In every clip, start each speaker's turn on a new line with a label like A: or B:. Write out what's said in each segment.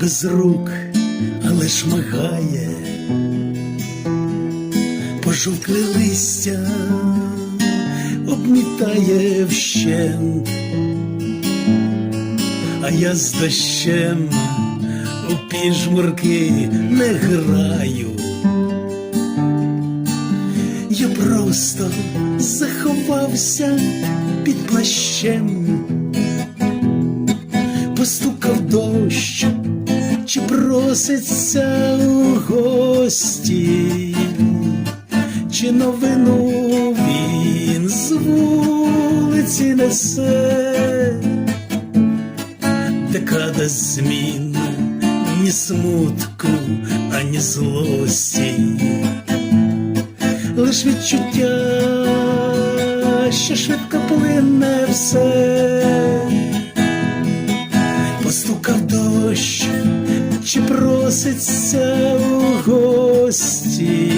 A: без рук, але шмагає, пожовкле листя обмітає вщент, а я з дощем у піжмурки не граю. Я просто заховався під плащем, постукав дощ, чи проситься у гості, чи новину він з вулиці несе, декада змін, ні смутку, ані злості лиш відчуття, що швидко плине все, дощ, чи проситься у гості,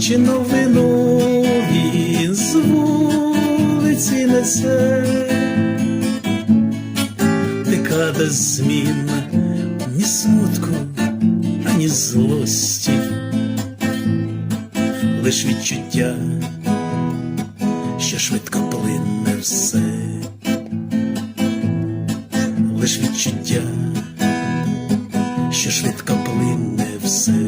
A: чи новину він з вулиці несе, декада змін, ні смутку, ані злості лиш відчуття, що швидко плине все, лиш відчуття, що швидко плине все.